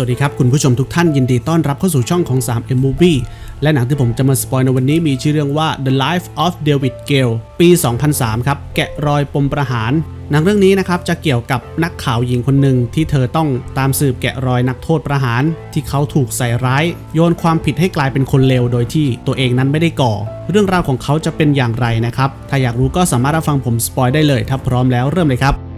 วัสดีครับคุณผู้ชมทุกท่านยินดีต้อนรับเข้าสู่ช่องของ 3M Movie และหนังที่ผมจะมาสปอยในวันนี้มีชื่อเรื่องว่า The Life of David Gale ปี 2003 ครับ แกะรอยปมประหาร หนังเรื่องนี้นะครับจะเกี่ยวกับนักข่าวหญิงคนหนึ่งที่เธอต้องตามสืบแกะรอยนักโทษประหาร ที่เขาถูกใส่ร้าย โยนความผิดให้กลายเป็นคนเลวโดยที่ตัวเองนั้นไม่ได้ก่อ เรื่องราวของเขาจะเป็นอย่างไรนะครับถ้าอยากรู้ก็สามารถรับฟังผมสปอยได้เลยถ้าพร้อมแล้วเริ่มเลยครับ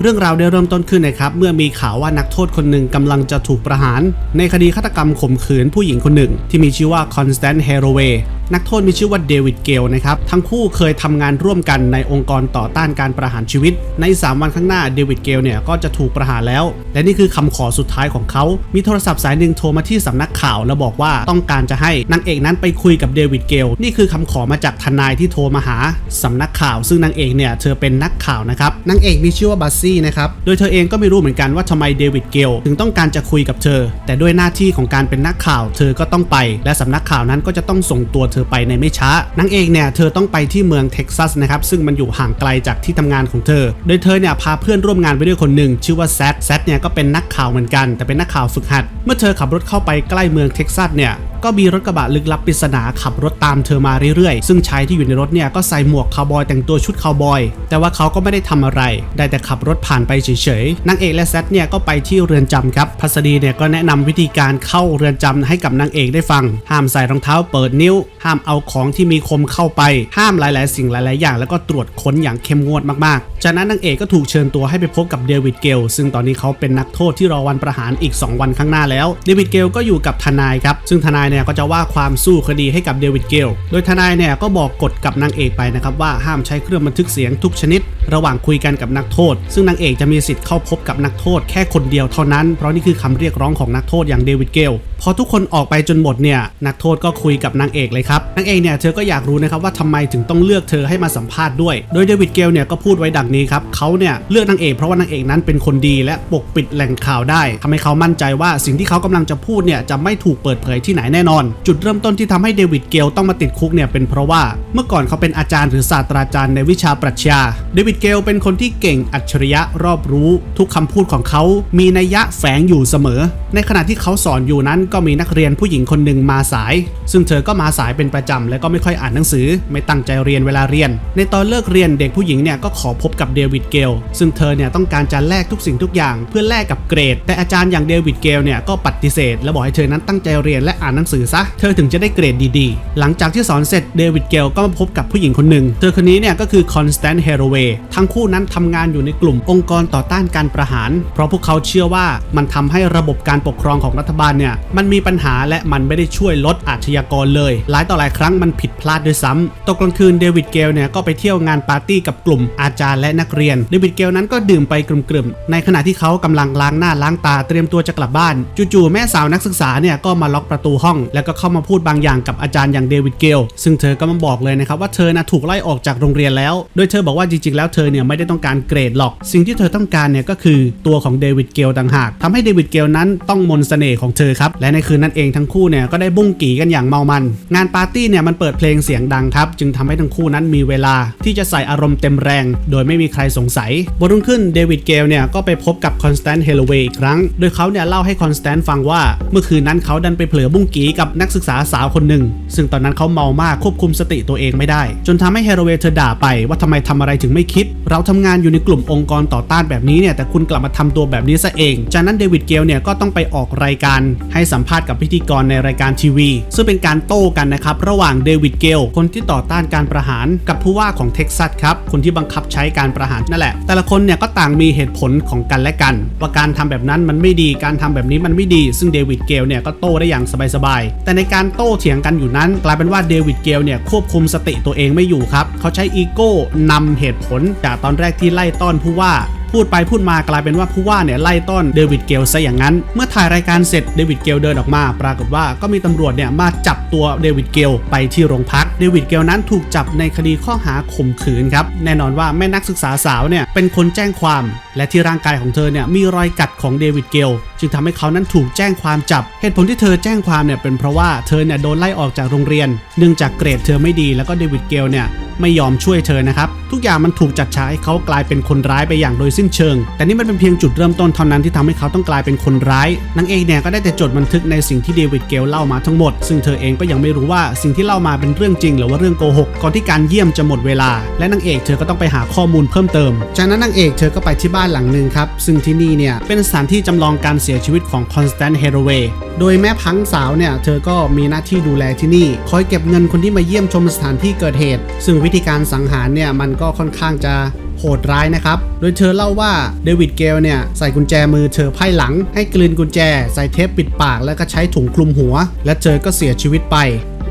เรื่องราวได้เริ่มต้นขึ้นนะครับเมื่อมีข่าวว่านักโทษคนหนึ่งกำลังจะถูกประหาร ในคดีฆาตกรรมข่มขืนผู้หญิงคนหนึ่ง ที่มีชื่อว่าคอนสแตนต์เฮโรเวย์นักโทษมีชื่อว่าเดวิดเกลนะครับ ทั้งคู่เคยทำงานร่วมกันในองค์กรต่อต้านการประหารชีวิต ใน 3 วันข้างหน้าเดวิดเกลเนี่ยก็จะถูกประหารแล้ว และนี่คือคำขอสุดท้ายของเขา มีโทรศัพท์สายหนึ่งโทรมาที่สำนักข่าว แล้วบอกว่าต้องการจะให้นางเอกนั้นไปคุยกับเดวิดเกลนี่คือคำขอมาจากทนายที่โทรมาหาสำนักข่าว ซึ่งนางเอกเนี่ยเธอเป็นนักข่าวนะครับนางเอกมีชื่อว่าบัสซนะครับ โดยเธอเองก็ไม่รู้เหมือนกันว่าทำไมเดวิดเกลถึงต้องการจะคุยกับเธอ แต่ด้วยหน้าที่ของการเป็นนักข่าว เธอก็ต้องไป และสำนักข่าวนั้นก็จะต้องส่งตัวเธอไปในไม่ช้านางเอกเนี่ยเธอต้องไปที่เมืองเท็กซัสนะครับซึ่งมันอยู่ห่างไกลจากที่ทำงานของเธอ โดยเธอเนี่ยพาเพื่อนร่วมงานไปด้วยคนหนึ่งชื่อว่าแซดแซดเนี่ยก็เป็นนักข่าวเหมือนกัน แต่เป็นนักข่าวฝึกหัด เมื่อเธอขับรถเข้าไปใกล้เมืองเท็กซัสเนี่ยก็มีรถกระบะลึกลับปริศนาขับรถตามเธอมาเรื่อยๆ ซึ่งชายที่อยู่ในรถเนี่ยก็ใส่หมวกคาวบอยแต่งตัวชุดคาวบอย แต่ว่าเขาก็ไม่ได้ทำอะไร ได้แต่ขับรถผ่านไปเฉยๆนางเอกและแซดเนี่ยก็ไปที่เรือนจำครับพัสดีเนี่ยก็แนะนำวิธีการเข้าเรือนจำให้กับนางเอกได้ฟัง ห้ามใส่รองเท้าเปิดนิ้ว ห้ามเอาของที่มีคมเข้าไป ห้ามหลาย ๆ สิ่งหลาย ๆ อย่าง แล้วก็ตรวจค้นอย่างเข้มงวดมากๆจากนั้นนางเอกก็ถูกเชิญตัวให้ไปพบกับเดวิดเกลซึ่งตอนนี้เขาเป็นนักโทษที่รอวันประหารอีก 2 วันข้างหน้าแล้ว เดวิดเกลก็อยู่กับทนายครับ ซึ่งทนายเนี่ยก็จะว่าความสู้คดีให้กับเดวิดเกลโดยทนายเนี่ยก็บอกกฎกับนางเอกไปนะครับว่าห้ามใช้เครื่องบันทึกเสียงทุกชนิด ระหว่างคุยกันกับนักโทษ ซึ่งนางเอกจะมีสิทธิ์เข้าพบกับนักโทษแค่คนเดียวเท่านั้น เพราะนี่คือคำเรียกร้องของนักโทษอย่างเดวิดเกลพอทุกคนออกไปจนหมดเนี่ยนักโทษก็คุยกับนางเอกเลยครับนางเอกเนี่ยเธอก็อยากรู้นะครับว่าทำไมถึงต้องเลือกเธอให้มาสัมภาษณ์ด้วย โดยเดวิดเกลเนี่ยก็พูดไว้ดังนี้ครับเขาเนี่ยเลือกนางเอกเพราะว่านางเอกนั้นเป็นคนดีและปกปิดแหล่งข่าวได้ทำให้เขามั่นใจว่าสิ่งที่เขากำลังจะพูดเนี่ยจะไม่ถูกเปิดเผยที่ไหนแน่นอน จุดเริ่มต้นที่ทำให้เดวิดเกลต้องมาติดคุกเนี่ยเป็นเพราะว่าเมื่อก่อนเขาเป็นอาจารย์หรือศาสตราจารย์ในวิชาปรัชญาเดวิดเกลเป็นคนที่เก่งอัจฉริยะรอบรู้ ทุกคำพูดของเขา มีนัยยะแฝงอยู่เสมอ ในขณะที่เขาสอนอยู่นั้นก็มีนักเรียนผู้หญิงคนหนึ่งมาสาย ซึ่งเธอก็มาสายเป็นประจำและก็ไม่ค่อยอ่านหนังสือ ไม่ตั้งใจเรียนเวลาเรียน ในตอนเลิกเรียนเด็กผู้หญิงเนี่ยก็ขอพบกับเดวิดเกลซึ่งเธอเนี่ยต้องการจะแลกทุกสิ่งทุกอย่าง เพื่อแลกกับเกรด แต่อาจารย์อย่างเดวิดเกลเนี่ยก็ปฏิเสธ และบอกให้เธอนั้นตั้งใจเรียนและอ่านหนังสือซะเธอถึงจะได้เกรดดีๆ หลังจากที่สอนเสร็จเดวิดเกลก็มาพบกับผู้หญิงคนหนึ่งเธอคนนี้เนี่ยก็คือคอนสแตนต์เฮโรเวย์ทั้งคู่นั้นทำงานอยู่ในกลุ่มองค์กรต่อต้านการประหาร เพราะพวกเขาเชื่อว่ามันทำให้ระบบการปกครองของรัฐบาลเนี่ยมันมีปัญหาและมันไม่ได้ช่วยลดอาชญากรเลย หลายต่อหลายครั้งมันผิดพลาดด้วยซ้ำตกกลางคืนเดวิดเกลเนี่ยก็ไปเที่ยวงานปาร์ตี้กับกลุ่มอาจารย์และนักเรียนเดวิดเกลนั้นก็ดื่มไปกลุ่มๆในขณะที่เขากำลังล้างหน้าล้างตาเตรียมตัวจะกลับบ้าน จู่ๆแม่สาวนักศึกษาเนี่ยก็มาล็อกประตูห้อง แล้วก็เข้ามาพูดบางอย่างกับอาจารย์อย่างเดวิดเกลซึ่งเธอก็มาบอกเลยนะครับว่าเธอนะถูกไล่ออกจากโรงเรียนแล้ว โดยเธอบอกว่าจริงๆแล้วเธอเนี่ยไม่ได้ต้องการเกรดหรอก สิ่งที่เธอต้องการเนี่ยก็คือตัวของเดวิดเกลต่างหากทำให้เดวิดเกลนั้นต้องมนเสน่ห์ของเธอครับและในคืนนั้นเองทั้งคู่เนี่ยก็ได้บุ้งกี่กันอย่างเมามัน งานปาร์ตี้เนี่ยมันเปิดเพลงเสียงดังครับ จึงทำให้ทั้งคู่นั้นมีเวลาที่จะใส่อารมณ์เต็มแรง โดยไม่มีใครสงสัยบนรุ่งขึ้นเดวิดเกลเนี่ยก็ไปพบกับคอนสแตนต์เฮโลเวย์อีกครั้ง โดยเขาเนี่ยเล่าให้คอนสแตนต์ฟังว่า เมื่อคืนนั้นเขาดันไปเผลอบุ้งกี่กับนักศึกษาสาวคนหนึ่งซึ่งตอนนั้นเขาเมามากควบคุมสติตัวเองไม่ได้ จนทำให้เฮโลเวย์เธอด่าไปว่าทำไมทำอะไรถึงไม่คิด เราทำงานอยู่ในกลุ่มองค์กรต่อต้านแบบนี้เนี่ยแต่คุณกลับมาทำตัวแบบนี้ซะเอง จากนั้นเดวิดเกลเนี่ยก็ต้องไปออกรายการให้สััมภาษณ์กับพิธีกรในรายการทีวี ซึ่งเป็นการโต้กันนะครับ ระหว่างเดวิดเกลคนที่ต่อต้านการประหารกับผู้ว่าของเท็กซัสครับ คนที่บังคับใช้การประหารนั่นแหละ แต่ละคนเนี่ยก็ต่างมีเหตุผลของกันและกัน ว่าการทำแบบนั้นมันไม่ดีการทำแบบนี้มันไม่ดี ซึ่งเดวิดเกลเนี่ยก็โต้ได้อย่างสบายๆแต่ในการโต้เถียงกันอยู่นั้น กลายเป็นว่าเดวิดเกลเนี่ยควบคุมสติตัวเองไม่อยู่ครับเขาใช้อีโก้นำเหตุผลจากตอนแรกที่ไล่ต้อนผู้ว่า พูดไปพูดมากลายเป็นว่าผู้ว่าเนี่ยไล่ต้อนเดวิดเกลซะอย่างนั้น เมื่อถ่ายรายการเสร็จเดวิดเกลเดินออกมา ปรากฏว่าก็มีตำรวจเนี่ยมาจับตัวเดวิดเกลไปที่โรงพักเดวิดเกลนั้นถูกจับในคดีข้อหาข่มขืนครับแน่นอนว่าแม่นักศึกษาสาวเนี่ยเป็นคนแจ้งความ และที่ร่างกายของเธอเนี่ยมีรอยกัดของเดวิดเกลจึงทำให้เขานั้นถูกแจ้งความจับ เหตุผลที่เธอแจ้งความเนี่ยเป็นเพราะว่าเธอเนี่ยโดนไล่ออกจากโรงเรียน เนื่องจากเกรดเธอไม่ดีแล้วก็เดวิดเกลเนี่ย ไม่ยอมช่วยเธอนะครับ ทุกอย่างมันถูกจัดฉากให้เขากลายเป็นคนร้ายไปอย่างโดยสิ้นเชิง แต่นี่มันเป็นเพียงจุดเริ่มต้นเท่านั้นที่ทำให้เขาต้องกลายเป็นคนร้ายนางเอกเนี่ยก็ได้แต่จดบันทึกในสิ่งที่เดวิดเกลเล่ามาทั้งหมด ซึ่งเธอเองก็ยังไม่รู้ว่าสิ่งที่เล่ามาเป็นเรื่องจริง หรือว่าเรื่องโกหกก่อนที่การเยี่ยมจะหมดเวลา และนางเอกเธอก็ต้องไปหาข้อมูลเพิ่มเติม จากนั้นนางเอกเธอก็ไปที่บ้านหลังหนึ่งครับซึ่งที่นี่เนี่ยเป็นสถานที่จำลองการเสียชีวิตของคอนสแตนต์เฮโรเวย์โดยแม่พังสาวเนี่ยเธอก็มีหน้าที่ดูแลที่นี่ คอยเก็บเงินคนที่มาเยี่ยมชมสถานที่เกิดเหตุ ซึ่งวิธีการสังหารเนี่ยมันก็ค่อนข้างจะโหดร้ายนะครับ โดยเธอเล่าว่าเดวิดเกลเนี่ยใส่กุญแจมือเธอไพ่หลัง ให้กลืนกุญแจ ใส่เทปปิดปากแล้วก็ใช้ถุงคลุมหัว และเธอก็เสียชีวิตไป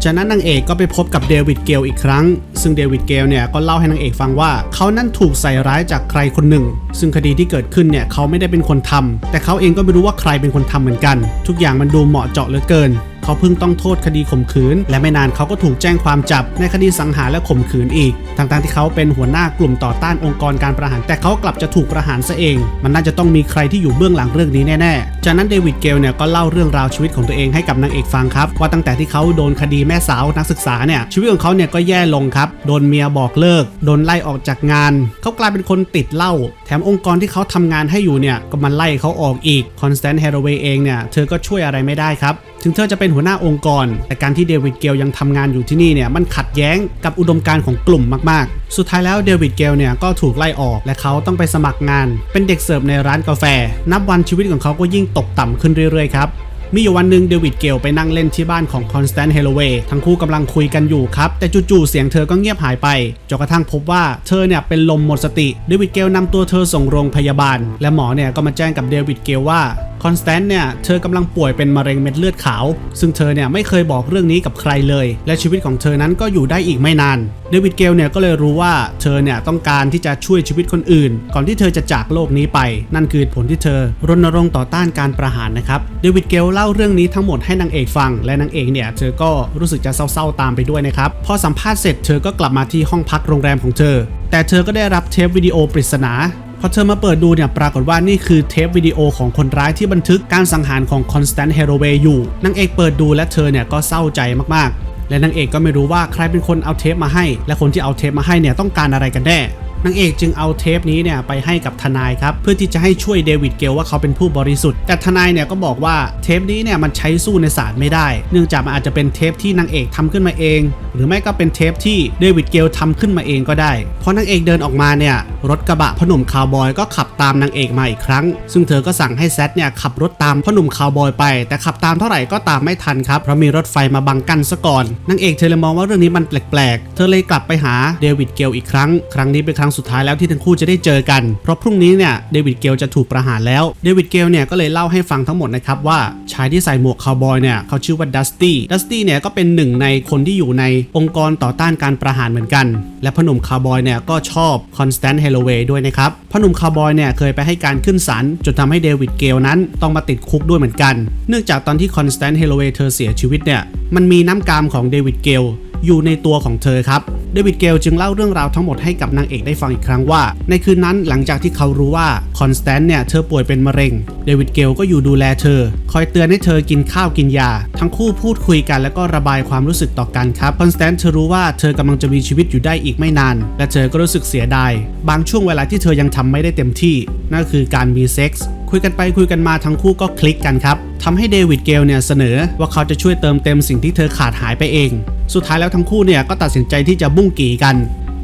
จากนั้นนางเอกก็ไปพบกับเดวิดเกลอีกครั้ง ซึ่งเดวิดเกลเนี่ยก็เล่าให้นางเอกฟังว่า เขานั้นถูกใส่ร้ายจากใครคนหนึ่ง ซึ่งคดีที่เกิดขึ้นเนี่ยเขาไม่ได้เป็นคนทำแต่เขาเองก็ไม่รู้ว่าใครเป็นคนทำเหมือนกัน ทุกอย่างมันดูเหมาะเจาะเหลือเกิน เขาเพิ่งต้องโทษคดีข่มขืน และไม่นานเขาก็ถูกแจ้งความจับในคดีสังหารและข่มขืนอีกทั้งๆที่เขาเป็นหัวหน้ากลุ่มต่อต้านองค์กรการประหาร แต่เขากลับจะถูกประหารซะเอง มันน่าจะต้องมีใครที่อยู่เบื้องหลังเรื่องนี้แน่ๆ จากนั้นเดวิดเกลเนี่ยก็เล่าเรื่องราวชีวิตของตัวเองให้กับนางเอกฟังครับว่าตั้งแต่ที่เขาโดนคดีแม่สาวนักศึกษาเนี่ยชีวิตของเขาเนี่ยก็แย่ลงครับโดนเมียบอกเลิก โดนไล่ออกจากงาน เขากลายเป็นคนติดเหล้า แถมองค์กรที่เขาทำงานให้อยู่เนี่ยก็มาไล่เขาออกอีกคอนสแตนต์เฮโรเวย์เองเนี่ยเธอก็ช่วยอะไรไม่ได้ครับ ถึงเธอจะเป็นหัวหน้าองค์กร แต่การที่เดวิดเกลยังทำงานอยู่ที่นี่เนี่ยมันขัดแย้งกับอุดมการณ์ของกลุ่มมากๆ สุดท้ายแล้วเดวิดเกลเนี่ยก็ถูกไล่ออกและเขาต้องไปสมัครงาน เป็นเด็กเสิร์ฟในร้านกาแฟ นับวันชีวิตของเขาก็ยิ่งตกต่ำขึ้นเรื่อยๆครับ มีอยู่วันหนึ่งเดวิดเกลไปนั่งเล่นที่บ้านของคอนสแตนต์เฮโลเวย์ทั้งคู่กำลังคุยกันอยู่ครับ แต่จู่ๆเสียงเธอก็เงียบหายไปจนกระทั่งพบว่าเธอเนี่ยเป็นลมหมดสติเดวิดเกลนำตัวเธอส่งโรงพยาบาล และหมอเนี่ยก็มาแจ้งกับเดวิดเกลว่าคอนสแตนต์เนี่ยเธอกำลังป่วยเป็นมะเร็งเม็ดเลือดขาว ซึ่งเธอเนี่ยไม่เคยบอกเรื่องนี้กับใครเลย และชีวิตของเธอนั้นก็อยู่ได้อีกไม่นานเดวิดเกลเนี่ยก็เลยรู้ว่าเธอเนี่ยต้องการที่จะช่วยชีวิตคนอื่น ก่อนที่เธอจะจากโลกนี้ไป นั่นคือผลที่เธอรณรงค์ต่อต้านการประหารนะครับเดวิดเกลเล่าเรื่องนี้ทั้งหมดให้นางเอกฟัง และนางเอกเนี่ยเธอก็รู้สึกจะเศร้าๆตามไปด้วยนะครับ พอสัมภาษณ์เสร็จเธอก็กลับมาที่ห้องพักโรงแรมของเธอ แต่เธอก็ได้รับเทปวิดีโอปริศนาพอเธอมาเปิดดูเนี่ยปรากฏว่านี่คือเทปวิดีโอของคนร้ายที่บันทึกการสังหารของคอนสแตนต์เฮโรเวย์อยู่นางเอกเปิดดูและเธอเนี่ยก็เศร้าใจมากๆ และนางเอกก็ไม่รู้ว่าใครเป็นคนเอาเทปมาให้ และคนที่เอาเทปมาให้เนี่ยต้องการอะไรกันแน่ นางเอกจึงเอาเทปนี้เนี่ยไปให้กับทนายครับเพื่อที่จะให้ช่วยเดวิดเกลว่าเขาเป็นผู้บริสุทธิ์แต่ทนายเนี่ยก็บอกว่าเทปนี้เนี่ยมันใช้สู้ในศาลไม่ได้ เนื่องจากมันอาจจะเป็นเทปที่นางเอกทำขึ้นมาเอง หรือไม่ก็เป็นเทปที่เดวิดเกลทำขึ้นมาเองก็ได้พอนางเอกเดินออกมาเนี่ยรถกระบะพ่อหนุ่มคาวบอยก็ขับตามนางเอกมาอีกครั้ง ซึ่งเธอก็สั่งให้แซดเนี่ยขับรถตามพ่อหนุ่มคาวบอยไป แต่ขับตามเท่าไหร่ก็ตามไม่ทันครับเพราะมีรถไฟมาบังกันซะก่อนนางเอกเธอเลยมองว่าเรื่องนี้มันแปลกๆ เธอเลยกลับไปหาเดวิดเกลอีกครั้ง ครั้งนี้เป็นครั้งสุดท้ายแล้วที่ทั้งคู่จะได้เจอกัน เพราะพรุ่งนี้เนี่ยเดวิดเกลจะถูกประหารแล้ว เดวิดเกลเนี่ยก็เลยเล่าให้ฟังทั้งหมดนะครับว่าชายที่ใส่หมวกคาวบอยเนี่ยเขาชื่อว่าดัสตี้ดัสตี้เนี่ยก็เป็นหนึ่งในคนที่อยู่ในองค์กรต่อต้านการประหารเหมือนกัน และพหนุ่มคาวบอยเนี่ยก็ชอบคอนสแตนต์เฮโลเวย์ด้วยนะครับพหนุ่มคาวบอยเนี่ยเคยไปให้การขึ้นศาลจนทำให้เดวิดเกลนั้นต้องมาติดคุกด้วยเหมือนกัน เนื่องจากตอนที่คอนสแตนต์เฮโลเวย์เธอเสียชีวิตเนี่ยมันมีน้ำกามของเดวิดเกล อยู่ในตัวของเธอครับเดวิดเกลจึงเล่าเรื่องราวทั้งหมดให้กับนางเอกได้ฟังอีกครั้งว่า ในคืนนั้นหลังจากที่เขารู้ว่าคอนสแตนต์เนี่ยเธอป่วยเป็นมะเร็ง เดวิดเกลก็อยู่ดูแลเธอ คอยเตือนให้เธอกินข้าวกินยา ทั้งคู่พูดคุยกันแล้วก็ระบายความรู้สึกต่อกันครับคอนสแตนต์เธอรู้ว่าเธอกำลังจะมีชีวิตอยู่ได้อีกไม่นาน และเธอก็รู้สึกเสียดายบางช่วงเวลาที่เธอยังทำไม่ได้เต็มที่นั่นคือการมีเซ็กส์คุยกันไปคุยกันมาทั้งคู่ก็คลิกกันครับทำให้เดวิดเกลเนี่ยเสนอว่าเขาจะช่วยเติมเต็มสิ่งที่เธอขาดหายไปเอง สุดท้ายแล้วทั้งคู่เนี่ยก็ตัดสินใจที่จะบุ้งกี่กัน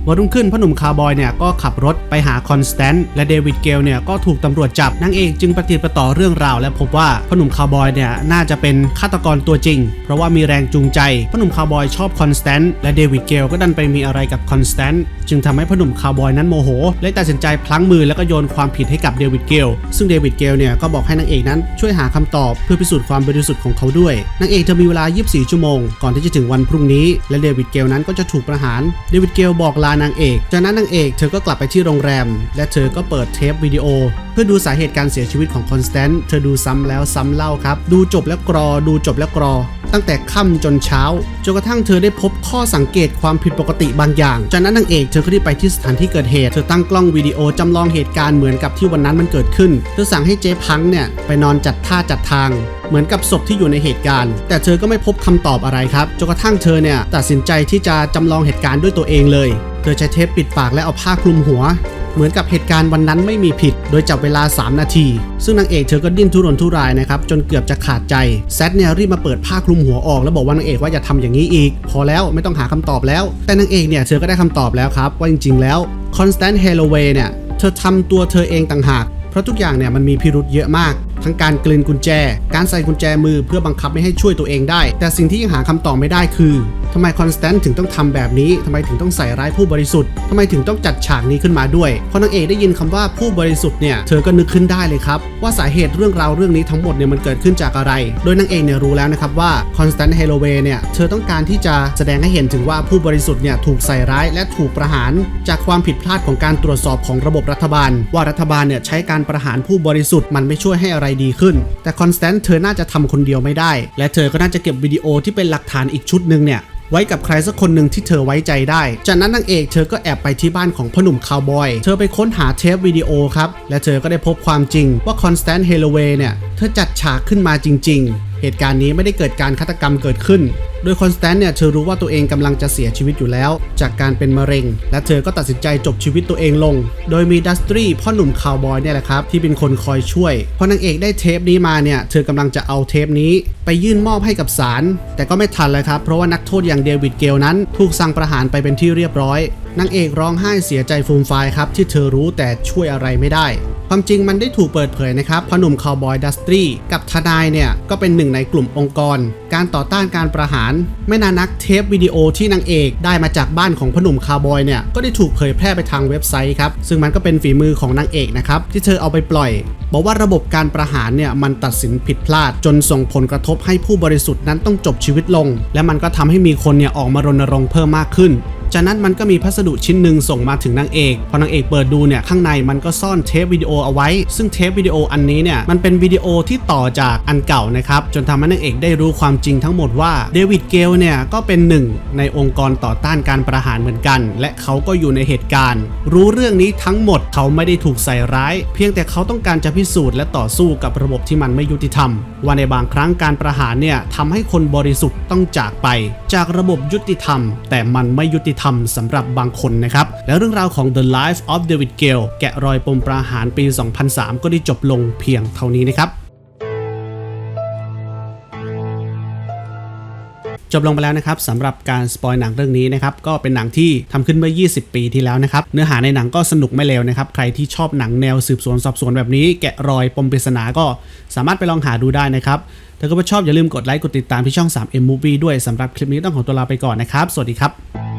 วันรุ่งขึ้นพ่อหนุ่มคาร์บอยเนี่ยก็ขับรถไปหาคอนสแตนต์และเดวิดเกลเนี่ยก็ถูกตำรวจจับนางเอกจึงปฏิดประต่อเรื่องราว และพบว่าพ่อหนุ่มคาร์บอยเนี่ยน่าจะเป็นฆาตกรตัวจริง เพราะว่ามีแรงจูงใจพ่อหนุ่มคาร์บอยชอบคอนสแตนต์และเดวิดเกลก็ดันไปมีอะไรกับคอนสแตนต์จึงทำให้พ่อหนุ่มคาร์บอยนั้นโมโหเลยตัดสินใจพลั้งมือแล้วก็โยนความผิดให้กับเดวิดเกลซึ่งเดวิดเกลเนี่ยก็บอกให้นางเอกนั้นช่วยหาคำตอบเพื่อพิสูจน์ความบริสุทธิ์ของเขาด้วยนางเอกจะมีเวลา 24 ชั่วโมง ก่อนที่จะถึงวันพรุ่งนี้ และเดวิดเกลนั้นก็จะถูกประหารเดวิดเกลบอกลานางเอก จากนั้นนางเอกเธอก็กลับไปที่โรงแรม และเธอก็เปิดเทปวิดีโอ เพื่อดูสาเหตุการเสียชีวิตของคอนสแตนต์เธอดูซ้ำแล้วซ้ำเล่าครับ ดูจบแล้วกรอ ดูจบแล้วกรอ ตั้งแต่ค่ำจนเช้าจนกระทั่งเธอได้พบข้อสังเกตความผิดปกติบางอย่าง จากนั้นนางเอกเธอก็ได้ไปที่สถานที่เกิดเหตุ เธอตั้งกล้องวิดีโอจำลองเหตุการณ์เหมือนกับที่วันนั้นมันเกิดขึ้น เธอสั่งให้เจ๊พังเนี่ยไปนอนจัดท่าจัดทาง เหมือนกับศพที่อยู่ในเหตุการณ์ แต่เธอก็ไม่พบคำตอบอะไรครับจนกระทั่งเธอเนี่ยตัดสินใจที่จะจำลองเหตุการณ์ด้วยตัวเองเลย เธอใช้เทปปิดปากและเอาผ้าคลุมหัวเหมือนกับเหตุการณ์วันนั้นไม่มีผิด โดยจับเวลา 3 นาที ซึ่งนางเอกเธอก็ดิ้นทุรนทุรายนะครับ จนเกือบจะขาดใจ แซดเนี่ยรีบมาเปิดผ้าคลุมหัวออก แล้วบอกว่านางเอกว่าอย่าทำอย่างนี้อีก พอแล้วไม่ต้องหาคำตอบแล้ว แต่นางเอกเนี่ยเธอก็ได้คำตอบแล้วครับ ว่าจริง ๆ แล้วคอนสแตนต์เฮโลเวย์เนี่ยเธอทำตัวเธอเองต่างหาก เพราะทุกอย่างเนี่ยมันมีพิรุธเยอะมาก ทั้งการกลืนกุญแจ การใส่กุญแจมือเพื่อบังคับไม่ให้ช่วยตัวเองได้ แต่สิ่งที่ยังหาคำตอบไม่ได้คือทำไมคอนสแตนต์ถึงต้องทำแบบนี้ทำไมถึงต้องใส่ร้ายผู้บริสุทธิ์ทำไมถึงต้องจัดฉากนี้ขึ้นมาด้วยพอนางเอกได้ยินคำว่าผู้บริสุทธิ์เนี่ยเธอก็นึกขึ้นได้เลยครับ ว่าสาเหตุเรื่องราวเรื่องนี้ทั้งหมดเนี่ยมันเกิดขึ้นจากอะไร โดยนางเอกเนี่ยรู้แล้วนะครับว่าคอนสแตนต์เฮโลเวย์เนี่ยเธอต้องการที่จะแสดงให้เห็นถึงว่าผู้บริสุทธิ์เนี่ยถูกใส่ร้ายและถูกประหาร จากความผิดพลาดของการตรวจสอบของระบบรัฐบาล ว่ารัฐบาลเนี่ยใช้การประหารผู้บริสุทธิ์มันไม่ช่วยให้อะไรดีขึ้น แต่คอนสแตนต์เธอน่าจะทำคนเดียวไม่ได้ และเธอก็น่าจะเก็บวิดีโอที่เป็นหลักฐานอีกชุดหนึ่งเนี่ยไว้กับใครสักคนหนึ่งที่เธอไว้ใจได้ จากนั้นนางเอกเธอก็แอบไปที่บ้านของพ่อหนุ่มคาวบอย เธอไปค้นหาเทปวิดีโอครับ และเธอก็ได้พบความจริงว่าคอนสแตนต์เฮโลเวย์เนี่ย เธอจัดฉากขึ้นมาจริง ๆ เหตุการณ์นี้ไม่ได้เกิดการฆาตกรรมเกิดขึ้น โดยคอนสแตนต์เนี่ยเธอรู้ว่าตัวเองกำลังจะเสียชีวิตอยู่แล้ว จากการเป็นมะเร็ง และเธอก็ตัดสินใจจบชีวิตตัวเองลง โดยมีดัสตรีพ่อหนุ่มคาวบอยเนี่ยแหละครับที่เป็นคนคอยช่วยพอนางเอกได้เทปนี้มาเนี่ยเธอกำลังจะเอาเทปนี้ ไปยื่นมอบให้กับศาลแต่ก็ไม่ทันเลยครับเพราะว่านักโทษอย่างเดวิดเกลนั้น ถูกสั่งประหารไปเป็นที่เรียบร้อยนางเอกร้องไห้เสียใจฟูมฟายครับที่เธอรู้แต่ช่วยอะไรไม่ได้ ความจริงมันได้ถูกเปิดเผยนะครับพอหนุ่มคาวบอยดัสตรีกับทนายเนี่ยก็เป็นหนึ่งในกลุ่มองค์กร การต่อต้านการประหาร ไม่นานนักเทปวิดีโอที่นางเอกได้มาจากบ้านของพอหนุ่มคาวบอยเนี่ยก็ได้ถูกเผยแพร่ไปทางเว็บไซต์ครับซึ่งมันก็เป็นฝีมือของนางเอกนะครับที่เธอเอาไปปล่อย บอกว่าระบบการประหารเนี่ยมันตัดสินผิดพลาด จนส่งผลกระทบให้ผู้บริสุทธิ์นั้นต้องจบชีวิตลง และมันก็ทำให้มีคนเนี่ยออกมารณรงค์เพิ่มมากขึ้น จากนั้นมันก็มีพัสดุชิ้นหนึ่งส่งมาถึงนางเอกพอนางเอกเปิดดูเนี่ยข้างในมันก็ซ่อนเทปวิดีโอเอาไว้ ซึ่งเทปวิดีโออันนี้เนี่ยมันเป็นวิดีโอที่ต่อจากอันเก่านะครับจนทำให้นางเอกได้รู้ความจริงทั้งหมดว่าเดวิดเกลเนี่ยก็เป็นหนึ่งในองค์กรต่อต้านการประหารเหมือนกัน และเขาก็อยู่ในเหตุการณ์ รู้เรื่องนี้ทั้งหมดเขาไม่ได้ถูกใส่ร้าย เพียงแต่เขาต้องการจะพิสูจน์และต่อสู้กับระบบที่มันไม่ยุติธรรม ว่าในบางครั้งการประหารเนี่ยทำให้คนบริสุทธิ์ต้องจากไป จากระบบยุติธรรม แต่มันไม่ยุติธรรมสำหรับบางคนนะครับ และเรื่องราวของ The Life of David Gale แกะรอยปมประหารปี 2003 ก็ได้จบลงเพียงเท่านี้นะครับจบลงไปแล้วนะครับสำหรับการสปอยหนังเรื่องนี้นะครับก็เป็นหนังที่ทำขึ้นเมื่อ 20 ปีที่แล้วนะครับเนื้อหาในหนังก็สนุกไม่เลวนะครับใครที่ชอบหนังแนวสืบสวนสอบสวนแบบนี้ แกะรอยปมปริศนาก็สามารถไปลองหาดูได้นะครับถ้าก็ชอบอย่าลืมกดไลค์กดติดตามที่ช่อง 3M Movie ด้วยสำหรับคลิปนี้ต้องขอตัวลาไปก่อนนะครับ สวัสดีครับ